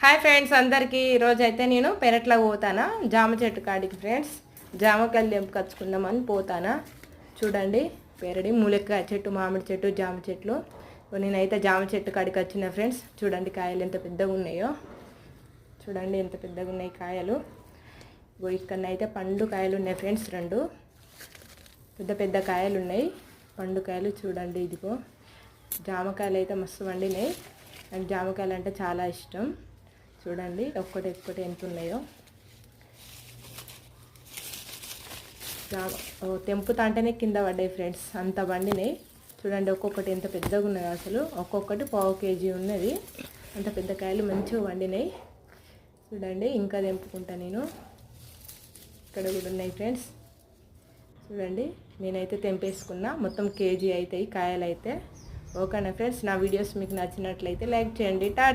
Hi friends అందరికీ ఈరోజు అయితే నేను పెరట్లో పోతానా? జామ చెట్టు కాడికి ఫ్రెండ్స్ జామకాయలు తెంపుకొచ్చుకుందామని పోతానా? చూడండి పెరడి ములక్కాయ చెట్టు మామిడి చెట్టు జామ చెట్లు. నేనైతే జామ చెట్టు కాడికి వచ్చిన ఫ్రెండ్స్ చూడండి కాయలు ఎంత పెద్దగా ఉన్నాయో. చూడండి ఎంత పెద్దగా ఉన్నాయి కాయలు. ఇగో ఇక్కడనైతే పండు కాయలు ఉన్నాయి ఫ్రెండ్స్ రెండు. పెద్ద పెద్ద కాయలు ఉన్నాయి. పండు కాయలు చూడండి ఇదిగో. జామకాయలు అయితే మస్తు వండినాయి నాకు జామకాయలు అంటే చాలా ఇష్టం. చూడండి ఒక్కటి ఒక్కటి ఎంత ఉన్నాయో. తెంపుతా అంటేనే కింద పడ్డాయి ఫ్రెండ్స్ అంత వండినాయి చూడండి ఒక్కొక్కటి ఎంత పెద్దగా ఉన్నది అసలు. ఒక్కొక్కటి పావు కేజీ ఉన్నది. అంత పెద్ద కాయలు మంచిగా వండినాయి చూడండి ఇంకా తెంపుకుంటా నేను. ఇక్కడ కూడా ఉన్నాయి ఫ్రెండ్స్ చూడండి నేనైతే తెంపేసుకున్నా. మొత్తం కేజీ అవుతాయి కాయలు అయితే. ఓకేనా ఫ్రెండ్స్ నా వీడియోస్ మీకు నచ్చినట్లయితే లైక్ చేయండి. టాటా